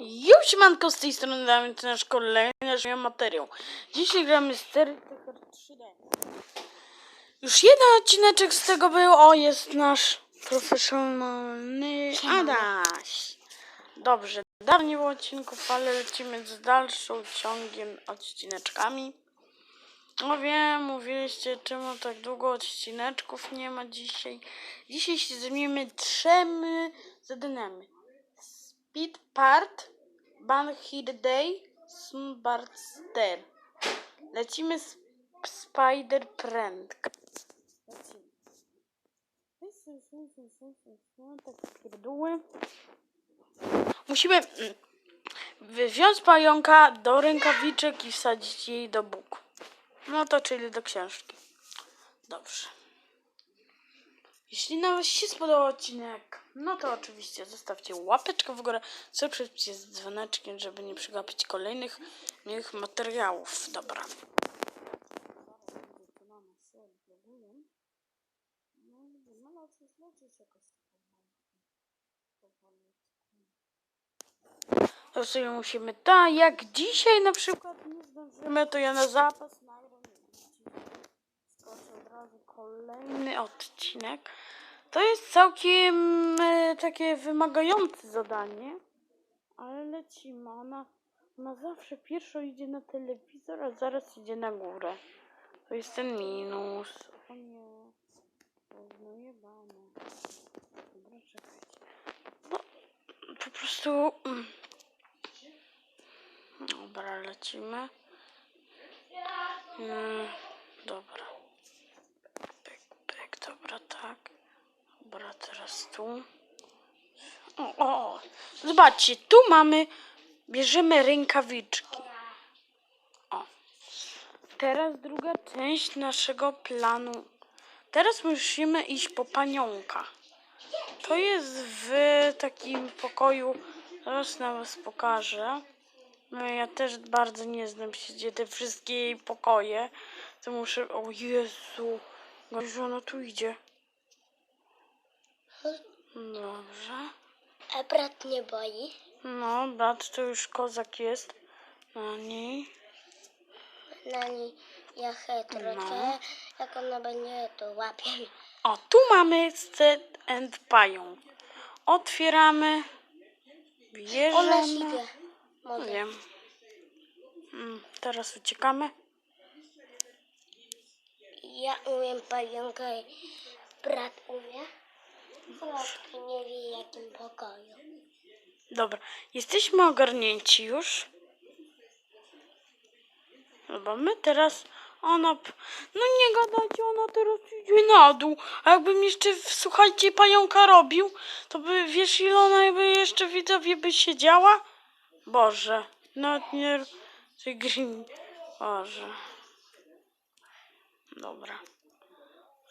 Już siemanko z tej strony damy nasz kolejny nasz materiał. Dzisiaj gramy z Terry Tucker 3D. Już jeden odcineczek z tego był, o jest nasz profesjonalny Adaś. Dobrze, dawniej nie było odcinków, ale lecimy z dalszą ciągiem odcineczkami. No wiem, mówiliście czemu tak długo odcineczków nie ma dzisiaj. Dzisiaj się zajmiemy trzemi zadaniami. Speed Part, Banhir Day, Sunbarster. Lecimy z Spider pierdóły. Musimy mm, wziąć pająka do rękawiczek i wsadzić jej do bóg. No to czyli do książki. Dobrze. Jeśli na Was się spodobał odcinek, no to oczywiście zostawcie łapeczkę w górę, subskrypcję z dzwoneczkiem, żeby nie przegapić kolejnych moich materiałów. Dobra. To sobie musimy, tak jak dzisiaj na przykład nie zdążymy, to ja na zapas nagram kolejny odcinek. To jest całkiem e, takie wymagające zadanie, ale lecimy. Ona, ona zawsze pierwszo idzie na telewizor, a zaraz idzie na górę. To jest ten minus. O nie. To jest najebane. Dobra, czekajcie. No, po prostu... mm. Dobra, lecimy. Mm, dobra. Pyk, pyk, dobra, tak. Dobra, teraz tu. O, o, zobaczcie, tu mamy, bierzemy rękawiczki. O. Teraz druga część naszego planu. Teraz musimy iść po panionka. To jest w takim pokoju, zaraz na was pokażę. No ja też bardzo nie znam się, gdzie te wszystkie pokoje. To muszę, o Jezu, że ona tu idzie. Dobrze. A brat nie boi? No, brat to już kozak jest na niej. Na niej ja trochę, No. jak ona będzie to łapie. O, tu mamy set and pająk. Otwieramy. Ona siebie. Nie Może. wiem. Mm, teraz uciekamy. Ja umiem pająka i brat umie. Bratki nie wie jakim pokoju. Dobra, jesteśmy ogarnięci już. Dobra, my teraz ona. No nie gadajcie, ona teraz idzie na dół. A jakbym jeszcze, słuchajcie, pająka robił, to by wiesz, ile ona by jeszcze widzowie by siedziała? Boże, nawet nie. Ty grin. Boże. Dobra.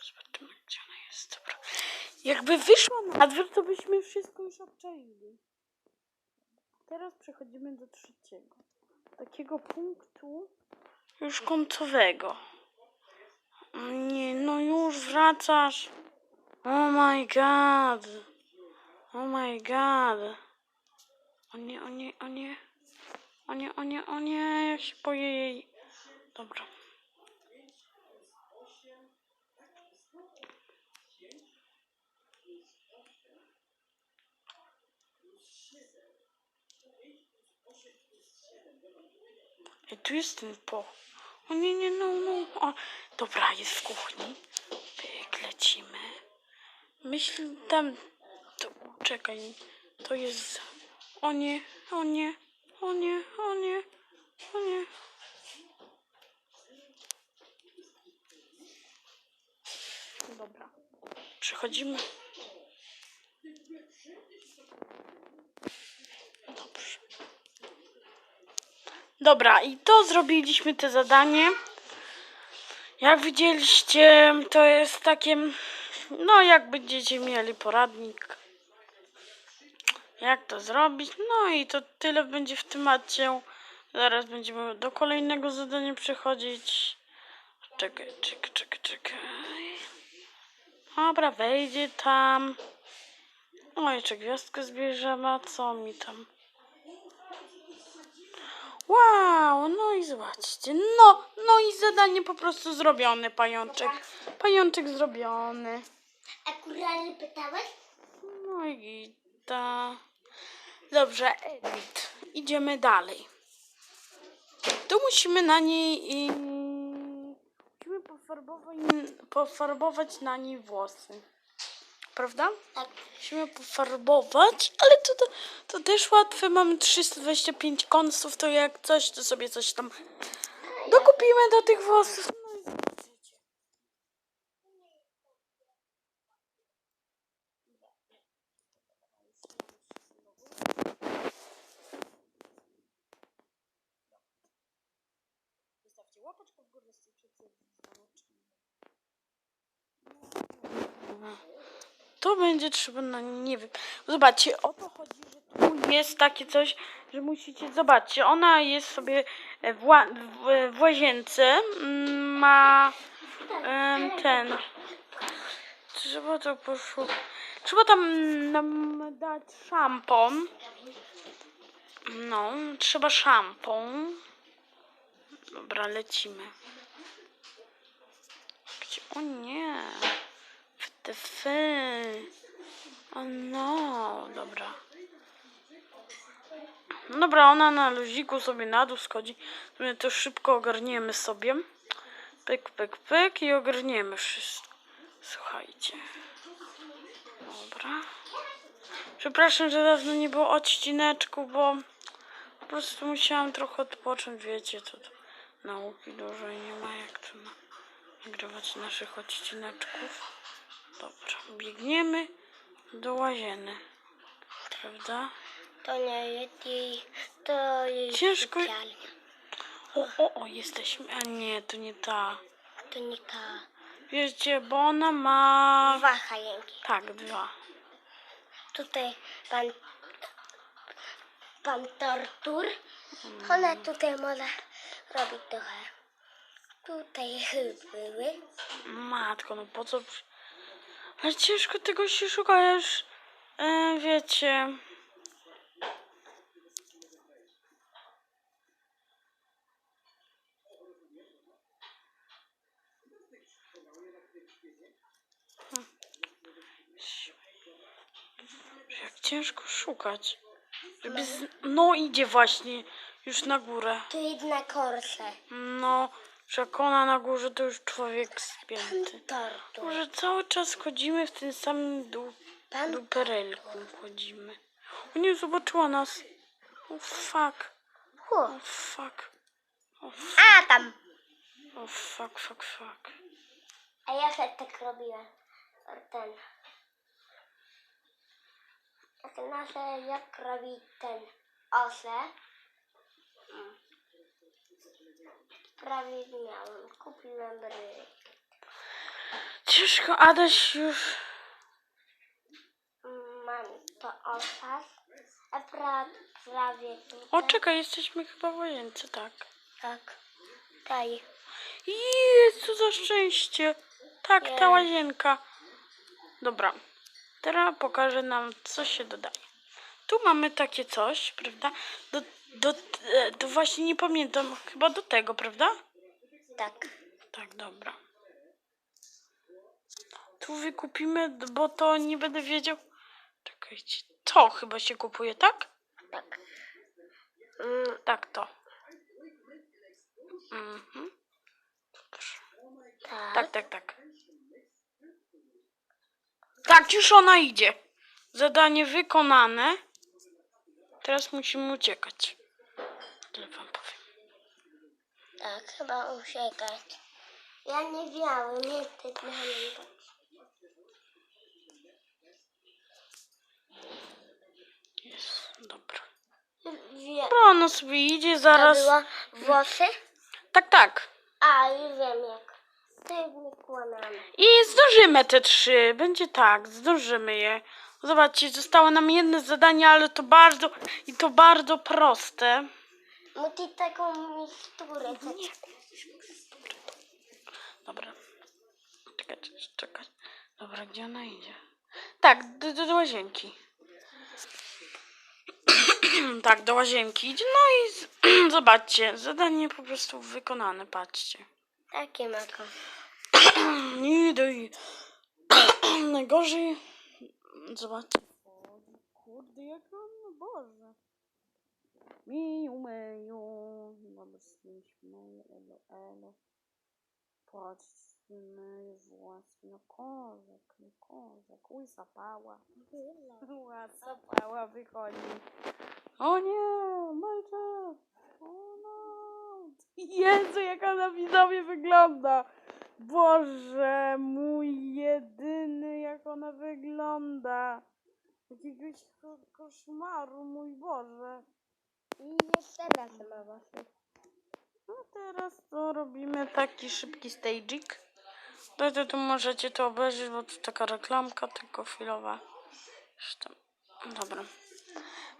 Zobaczymy, gdzie ona jest. Dobra. Jakby wyszła na dwór, to byśmy wszystko już obczajili. Teraz przechodzimy do trzeciego. Takiego punktu już końcowego. Nie, no już wracasz. Oh my god. Oh my god. O nie, o nie, o nie. O nie, o nie, o nie, ja się boję jej. Dobra. I tu jest ten po. O nie, nie, no, no. O, dobra, jest w kuchni. Pyk, lecimy. Myśl tam. To, czekaj. To jest. O nie, o nie, o nie, o nie, o nie. Dobra. Przechodzimy. Dobra, i to zrobiliśmy te zadanie. Jak widzieliście, to jest takie, no jak będziecie mieli poradnik, jak to zrobić. No i to tyle będzie w temacie. Zaraz będziemy do kolejnego zadania przechodzić. Czekaj, czekaj, czekaj, czekaj. Dobra, wejdzie tam. O, jeszcze gwiazdkę zbierzemy, a co mi tam? Wow, no i zobaczcie. No, no i zadanie po prostu zrobione, pajączek. Pajączek zrobiony. A kurale pytałeś? No i ta. Dobrze, Edit. Idziemy dalej. Tu musimy na niej. i- Musimy pofarbować, pofarbować na niej włosy. Prawda? Tak. Musimy pofarbować, ale to, to, to też łatwe. Mamy 325 konsów, to jak coś, to sobie coś tam dokupimy do tych włosów. No i zobaczycie. Zostawcie łapeczkę w górę z tej To będzie trzeba na nie wiem. Zobaczcie, o to chodzi, że tu jest takie coś, że musicie zobaczcie. Ona jest sobie w, ła, w, w łazience. Ma ten. Trzeba to poszło. Trzeba tam nam dać szampon. No, trzeba szampon. Dobra, lecimy. Gdzie? O nie. WTF. O no, dobra. Dobra, ona na luziku sobie na dół schodzi. My to szybko ogarniemy sobie. Pyk, pyk, pyk i ogarniemy wszystko. Słuchajcie. Dobra. Przepraszam, że dawno nie było odcineczku, bo po prostu musiałam trochę odpocząć, wiecie, to, to nauki dużo i nie ma jak tu na, nagrywać naszych odcineczków. Dobra, biegniemy do łazieny. Prawda? To nie jest jej, to jest Ciężko- sypialnia. O, o, o, jesteśmy. A nie, to nie ta. To nie ta. Wiecie, bo ona ma. Dwa hajenki. Tak, dwa. Tutaj pan, pan tortur. Ona tutaj może robić trochę. Tutaj były. Matko, no po co. przy- Ale ciężko tego się szuka, ja już. E, wiecie. Hm. Jak ciężko szukać. Żeby z... No idzie właśnie już na górę. Tu jedna korsę. No, że na górze to już człowiek spięty. Może cały czas chodzimy w tym samym dół, duperelku chodzimy. O nie, zobaczyła nas. O fuck, Hu. o fuck, o, f- A tam. o fuck, fuck, fuck. A ja się tak robiłem. Ten. Jak nasze, jak robi ten osę. Mm. Prawie miałem. Kupiłem bry. Ciężko, Adaś już... Mam to osas. A pra, prawie. O, czekaj, jesteśmy chyba w łazience, tak. Tak. Daj. Jezu, za szczęście. Tak, ta Nie. łazienka. Dobra. Teraz pokażę nam, co się dodaje. Tu mamy takie coś, prawda? Do, do, e, to właśnie nie pamiętam, chyba do tego, prawda? Tak. Tak, dobra. Tu wykupimy, bo to nie będę wiedział. Czekajcie, to chyba się kupuje, tak? Tak. Mm, Tak, to. Mhm. Tak. Tak, tak, tak. Tak, już ona idzie. Zadanie wykonane. Teraz musimy uciekać. Tyle wam powiem. Tak, chyba uciekać. Ja nie miałem, nie ty pamiętam. Jest, dobra. Wiem. Dobra, ona sobie idzie To zaraz. było włosy? Tak, tak. A, już wiem jak. Wykłamane. I zdążymy te trzy. Będzie tak, zdążymy je. Zobaczcie, zostało nam jedno zadanie, ale to bardzo i to bardzo proste. Musi taką miksturę. Dobra. Czekaj, czekaj, czekaj. Dobra, gdzie ona idzie? Tak, do, do, do łazienki. Tak, do łazienki idzie. No i z- zobaczcie, zadanie po prostu wykonane, patrzcie. Takie mleko. Nie daj. Najgorzej. Zobaczcie. Kurde, jak on, no Boże. Miju, meju. Wobec nich meju, elo, elo. Patrzmy, własny no kozak, nie kozak. Uj, zapała. Ła, zapała wychodzi. O nie, Majka! Jezu, jak ona widzowie wygląda. Boże, mój jedyny, jak ona wygląda. Jakiegoś ko koszmaru, mój Boże. I jeszcze raz ma właśnie. No teraz to robimy taki szybki staging. To, to, to możecie to obejrzeć, bo to taka reklamka, tylko chwilowa. Zresztą, dobra.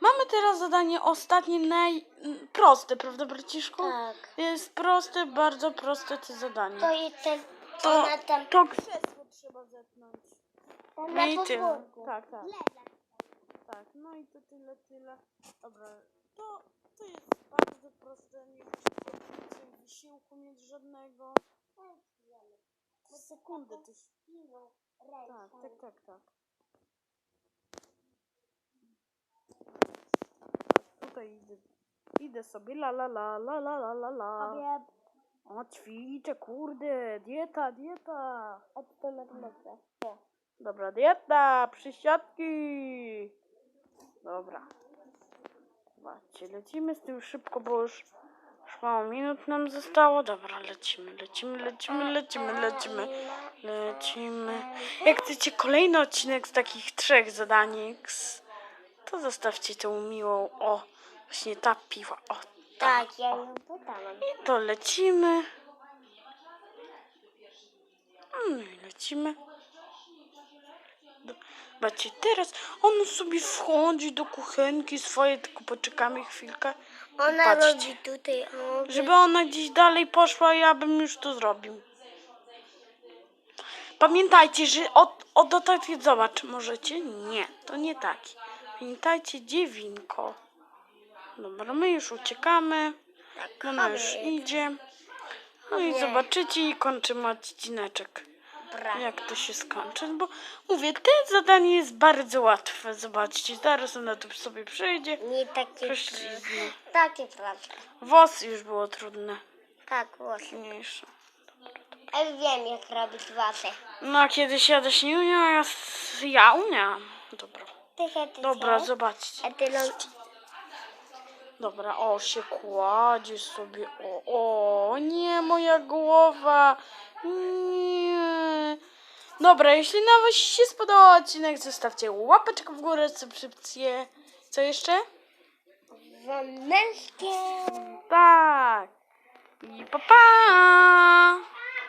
Mamy teraz zadanie ostatnie, najproste, prawda braciszku? Tak. Jest proste, bardzo proste to zadanie. To i ten, To, to na tam, to krzesło trzeba zetnąć. No na i tyle. podwórku. Tak, tak. Tak, no i to tyle, tyle. Dobra, to, to jest bardzo proste, nie musicie wysiłku mieć żadnego. Na sekundę też. Tak, tak, tak, tak. Tutaj idę, idę sobie la la la la la la la la. O, ćwiczę, kurde, dieta, dieta. a ty to to. Nie. Dobra, dieta, przysiadki. Dobra. Zobaczcie, lecimy z tym szybko, bo już, już mało minut nam zostało. Dobra, lecimy, lecimy, lecimy, lecimy, lecimy. Lecimy. Jak chcecie kolejny odcinek z takich trzech zadanek, to zostawcie tą miłą, o, właśnie ta piła, o, Tak, ja ją podałam. i to lecimy. No i lecimy. Zobaczcie, teraz on sobie wchodzi do kuchenki swoje, tylko poczekamy chwilkę. Ona Patrzcie. robi tutaj, o, Żeby ona gdzieś dalej poszła, ja bym już to zrobił. Pamiętajcie, że od, od, od zobacz, możecie? Nie, to nie taki. Pamiętajcie, dziewinko. Dobra, my już uciekamy. Ona już idzie. No i zobaczycie i kończymy odcineczek. Jak to się skończy? Bo mówię, to zadanie jest bardzo łatwe. Zobaczcie, zaraz ona tu sobie przejdzie. Nie takie Prześlizgnie. Takie proste. Włosy już było trudne. Tak, właśnie. Mniejsze. Ja wiem, jak robić włosy. No kiedyś jadłeś nie umiał, ja, ja umiałam. Dobra. Ty Dobra, zobaczcie. Dobra, o, się kładzie sobie. O, o, nie, moja głowa. Nie. Dobra, jeśli na was się spodobał odcinek, zostawcie łapeczkę w górę, subskrypcję. Co jeszcze? Dzwoneczkiem. Tak. I pa pa!